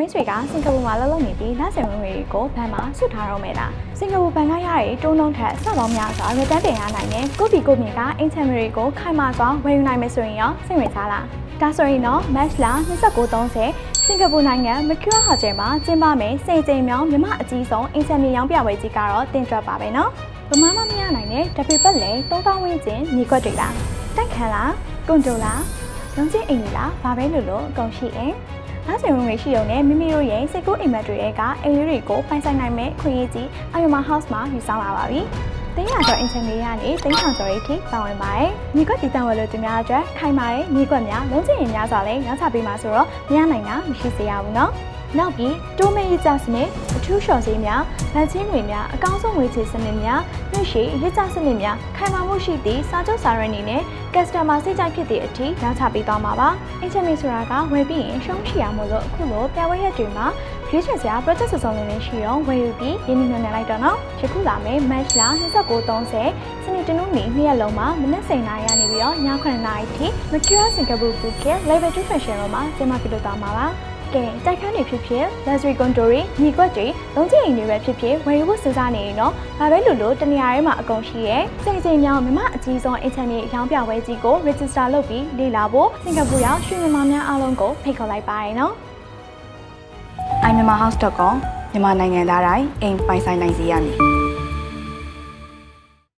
မင်းတွေကစင်ကာပူမှာလှုပ်လှုပ်နေပြီးလက်စင်ဝင်တွေကိုဘဏ်မှာစုထားတော့မယ်လားစင်ကာပူဘဏ်ကရတဲ့တုံးတုံးထက်ဆက်ပေါင်းများစွာရတန်းတင်ရနိုင်တဲ့ကိုပီကိုမြင့်ကအင်ချမ်မတွေကိုခိုင်မာစွာဝယ်ယူနိုင်မယ်ဆိုရင်ရောစိတ်ဝင်စားလားဒါဆိုရင်တော့ match လာ2930စင်ကာပူနိုင်ငံမကျူဟိုတယ်မှာကျင်းပမယ်စိတ်ကြိမ်မြောင်းမြမအကြီးဆုံးအင်ချမ်မီရောင်းပြပွဲကြီးကတော့တင်ကြွပါပဲနော်ဗမာမမရနိုင်တဲ့တပေပတ်လေ3000ဝန်းကျင်ညီခွက်တွေလားတိုက်ခန်းလားကွန်တိုလားလုံးချင်းအိမ်ကြီးလားဘာပဲလို့လို့အကုန်ရှိရင် အားစင်ဝင်ဝင်ရှိုံနဲ့မိမိတို့ရဲ့စိတ်ကူးအိမ်မက်တွေရဲ့ကအိမ်လေးတွေကိုပိုင်ဆိုင်နိုင်မဲ့ခွင့်ရကြီးအယမ house မှာယူဆောင်လာပါပြီ။တင်းရကျော်အင်ချင်လေးကနေတင်းထောင်ကျော်ရေးထိပါဝင်ပါတယ်။မြေကွက်တည်တံဝယ်လို့သူများအတွက်ခိုင်မာတဲ့မြေကွက်များလုံးချင်ရင်များစွာလည်းရောင်းချပေးမှာဆိုတော့မရနိုင်တာမရှိစေရဘူးနော်။ နောက်ပြီးတိုးမေးရကြစနစ်အထူးလျှော်စေးများဗန်ချင်းငွေများအကောင်းဆုံးငွေချေစနစ်များနှိမ့်ရှိရကြစနစ်များခိုင်မာမှုရှိသည့်စာချုပ်စာရွက်အနေနဲ့ customer စိတ်ကြိုက်ဖြစ်တဲ့အထိရောင်းချပေးသွားမှာပါ။ HMA ဆိုတာကဝယ်ပြီးရင်ရှုံးရှိရမို့လို့အခုလိုပြပွဲရက်တွေမှာရွေးချယ်စရာ project စုံစုံလေးလေးရှိတော့ဝယ်ယူပြီးရင်းနှီးမြှုပ်နှံလိုက်တော့နော်။ယခုလာမယ့် match လာ2930စနေတနင်္ဂနွေနေ့ရက်လုံးမှာမနက်7:00နာရီကနေပြီးတော့ည9:00နာရီထိ Mercure Singapore Bouquet Level 2 Fashion ရောမှာကျင်းပပြုလုပ်သွားမှာပါ။ ကဲတိုက်ခန်းတွေဖြစ်ဖြစ် luxury condo တွေညီကွက်တွေလုံးချင်အိမ်တွေပဲဖြစ်ဖြစ်ဝယ်ယူဖို့စဉ်းစားနေရင်တော့ဘာပဲလို့လို့တနေရာထဲမှာအကုန်ရှိရဲစိတ်စိမ်မြောင်းမြမအကြီးဆုံးအင်ချန်မြေရောင်းပြပွဲကြီးကို register လုပ်ပြီးလေ့လာဖို့စင်ကာပူရောက်ရွှေမြန်မာများအားလုံးကိုဖိတ်ခေါ်လိုက်ပါရနော် iMyanmarHouse.com မြန်မာနိုင်ငံသားတိုင်းအိမ်ပိုင်ဆိုင်နိုင်စေရမည်